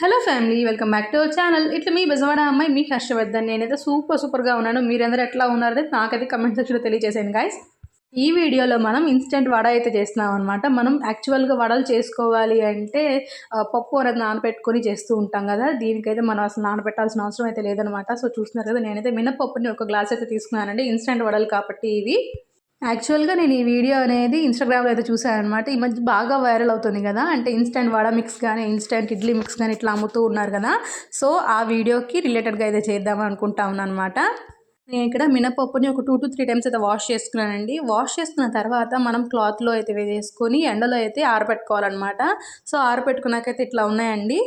Hello family welcome back to our channel. ఇట్లా మీ బెజవాడ అమ్మాయి మీ హర్షవర్ధన్. నేనైతే సూపర్ సూపర్గా ఉన్నాను. మీరందరూ ఎట్లా ఉన్నారో నాకైతే కమెంట్ సెక్షన్లో తెలియజేసాను గాయస్ ఈ వీడియోలో మనం ఇన్స్టెంట్ వడ అయితే చేస్తున్నాం అనమాట మనం యాక్చువల్గా వడలు చేసుకోవాలి అంటే పప్పు అనేది నానబెట్టుకొని చేస్తూ ఉంటాం కదా. దీనికైతే మనం అసలు నానబెట్టాల్సిన అవసరం అయితే లేదనమాట సో చూస్తున్నారు కదా నేనైతే మినపప్పుని ఒక గ్లాస్ అయితే తీసుకున్నానండి. ఇన్స్టెంట్ వడలు కాబట్టి ఇవి. యాక్చువల్గా నేను ఈ వీడియో అనేది ఇన్స్టాగ్రామ్లో అయితే చూశాను అనమాట ఈ మధ్య బాగా వైరల్ అవుతుంది కదా. అంటే ఇన్స్టెంట్ వడ మిక్స్ కానీ ఇన్స్టెంట్ ఇడ్లీ మిక్స్ కానీ ఇట్లా అమ్ముతూ ఉన్నారు కదా. సో ఆ వీడియోకి రిలేటెడ్గా అయితే చేద్దామని అనుకుంటా ఉన్నాను అనమాట నేను ఇక్కడ మినపప్పుని ఒక టూ టు త్రీ టైమ్స్ అయితే వాష్ చేసుకున్నానండి. వాష్ చేసుకున్న తర్వాత మనం క్లాత్లో అయితే వేసుకొని ఎండలో అయితే ఆరబెట్టుకోవాలన్నమాట. సో ఆరబెట్టుకున్నాకైతే ఇట్లా ఉన్నాయండి.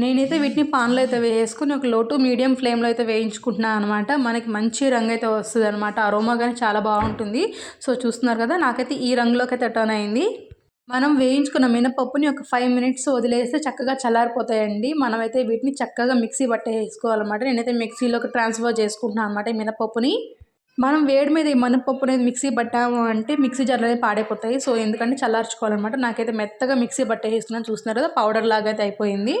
నేనైతే వీటిని పాన్లో అయితే వేసుకుని ఒక లోటు మీడియం ఫ్లేమ్లో అయితే వేయించుకుంటున్నాను అనమాట మనకి మంచి రంగు అయితే వస్తుంది అనమాట అరోమా కానీ చాలా బాగుంటుంది. సో చూస్తున్నారు కదా నాకైతే ఈ రంగులోకి అయితే టర్న్ అయింది. మనం వేయించుకున్న మినపప్పుని ఒక ఫైవ్ మినిట్స్ వదిలేస్తే చక్కగా చల్లారిపోతాయండి. మనమైతే వీటిని చక్కగా మిక్సీ బట్టే వేసుకోవాలన్నమాట. నేనైతే మిక్సీలోకి ట్రాన్స్ఫర్ చేసుకుంటున్నాను అనమాట మినపప్పుని. మనం వేడి మీద ఈ మినపప్పు అనేది మిక్సీ పట్టాము అంటే మిక్సీ జార్లు అనేది పాడైపోతాయి. సో ఎందుకంటే చల్లార్చుకోవాలన్నమాట. నాకైతే మెత్తగా మిక్సీ పట్టేస్తున్నాను చూస్తున్నారు కదా పౌడర్ లాగా అయితే అయిపోయింది.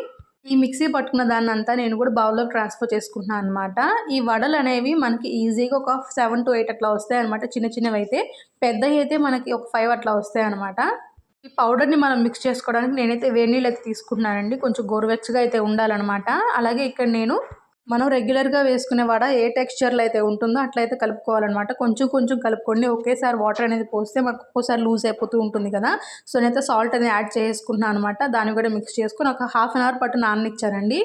ఈ మిక్సీ పట్టుకున్న దాన్ని అంతా నేను కూడా బౌల్లో ట్రాన్స్ఫర్ చేసుకుంటున్నాను అనమాట ఈ వడలు అనేవి మనకి ఈజీగా ఒక సెవెన్ టు ఎయిట్ అట్లా వస్తాయి అనమాట చిన్న చిన్నవి అయితే పెద్దవి అయితే మనకి ఒక ఫైవ్ అట్లా వస్తాయి అనమాట ఈ పౌడర్ని మనం మిక్స్ చేసుకోవడానికి నేనైతే వేడి నీళ్ళు అయితే తీసుకుంటున్నానండి. కొంచెం గోరువెచ్చగా అయితే ఉండాలన్నమాట. అలాగే ఇక్కడ నేను మనం రెగ్యులర్గా వేసుకునే వడ ఏ టెక్స్చర్లో అయితే ఉంటుందో అట్లయితే కలుపుకోవాలన్నమాట. కొంచెం కొంచెం కలుపుకోండి. ఒకేసారి వాటర్ అనేది పోస్తే మనకు ఒక్కోసారి లూజ్ అయిపోతూ ఉంటుంది కదా. సో నేనైతే సాల్ట్ అనేది యాడ్ చేసుకుంటున్నాను అనమాట దాన్ని కూడా మిక్స్ చేసుకుని ఒక హాఫ్ అన్ అవర్ పట్టు నాననిచ్చానండి.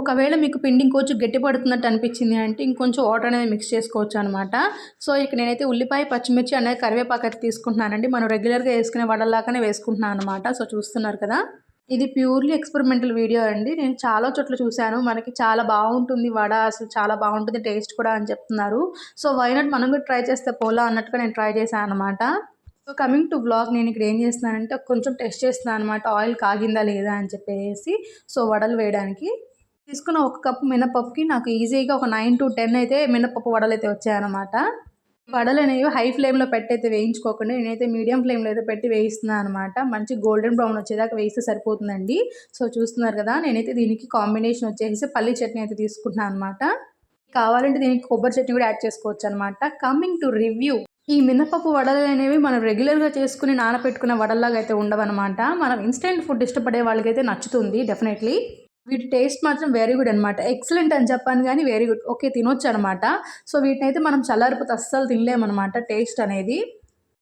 ఒకవేళ మీకు పిండి ఇంకొంచెం గట్టి పడుతున్నట్టు అనిపించింది అంటే ఇంకొంచెం వాటర్ అనేది మిక్స్ చేసుకోవచ్చు అనమాట సో ఇక నేనైతే ఉల్లిపాయ పచ్చిమిర్చి అనేది కరివేపాకు అయితే తీసుకుంటున్నానండి. మనం రెగ్యులర్గా వేసుకునే వడలాగానే వేసుకుంటున్నాను అనమాట సో చూస్తున్నారు కదా. ఇది ప్యూర్లీ ఎక్స్పెరిమెంటల్ వీడియో అండి. నేను చాలా చోట్ల చూశాను. మనకి చాలా బాగుంటుంది వడ అసలు చాలా బాగుంటుంది టేస్ట్ కూడా అని చెప్తున్నారు. సో వైనట్ మనం కూడా ట్రై చేస్తే పోలా అన్నట్టుగా నేను ట్రై చేశాను అనమాట సో కమింగ్ టు బ్లాగ్ నేను ఇక్కడ ఏం చేస్తున్నానంటే కొంచెం టెస్ట్ చేస్తున్నాను అనమాట ఆయిల్ కాగిందా లేదా అని చెప్పేసి. సో వడలు వేయడానికి. తీసుకున్న ఒక కప్పు మినపప్పుకి నాకు ఈజీగా ఒక నైన్ టు టెన్ అయితే మినపప్పు వడలు అయితే వచ్చాయన్నమాట. వడలు అనేవి హై ఫ్లేమ్లో పెట్టి అయితే వేయించుకోకుండా నేనైతే మీడియం ఫ్లేమ్లో అయితే పెట్టి వేయిస్తున్నాను అనమాట మంచి గోల్డెన్ బ్రౌన్ వచ్చేదాకా వేస్తే సరిపోతుందండి. సో చూస్తున్నారు కదా నేనైతే దీనికి కాంబినేషన్ వచ్చేసి పల్లి చట్నీ అయితే తీసుకుంటున్నాను అనమాట కావాలంటే దీనికి కొబ్బరి చట్నీ కూడా యాడ్ చేసుకోవచ్చు అనమాట కమింగ్ టు రివ్యూ. ఈ మినపప్పు వడలు అనేవి మనం రెగ్యులర్గా చేసుకుని నానబెట్టుకునే వడల్లాగా అయితే ఉండవన్నమాట. మనం ఇన్స్టెంట్ ఫుడ్ ఇష్టపడే వాళ్ళకైతే నచ్చుతుంది డెఫినెట్లీ. వీటి టేస్ట్ మాత్రం వెరీ గుడ్ అనమాట ఎక్సలెంట్ అని చెప్పాను కానీ వెరీ గుడ్ ఓకే తినొచ్చు అనమాట సో వీటిని అయితే మనం చల్లారిపోతే అస్సలు తినలేమన్నమాట టేస్ట్ అనేది.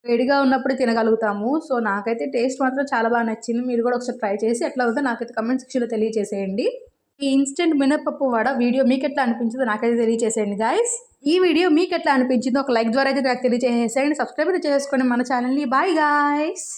వేడిగా ఉన్నప్పుడు తినగలుగుతాము. సో నాకైతే టేస్ట్ మాత్రం చాలా బాగా నచ్చింది. మీరు కూడా ఒకసారి ట్రై చేసి ఎట్లా ఉందో నాకైతే కమెంట్ సెక్షన్లో తెలియజేసేయండి ఈ ఇన్స్టెంట్ మినపప్పు వడ వీడియో మీకు ఎట్లా అనిపించిందో నాకైతే తెలియజేసేయండి గాయస్ ఈ వీడియో మీకు ఎట్లా అనిపించిందో ఒక లైక్ ద్వారా అయితే నాకు తెలియజేసేయండి సబ్స్క్రైబ్ అయితే చేసుకోండి మన ఛానల్ని బాయ్ గాయస్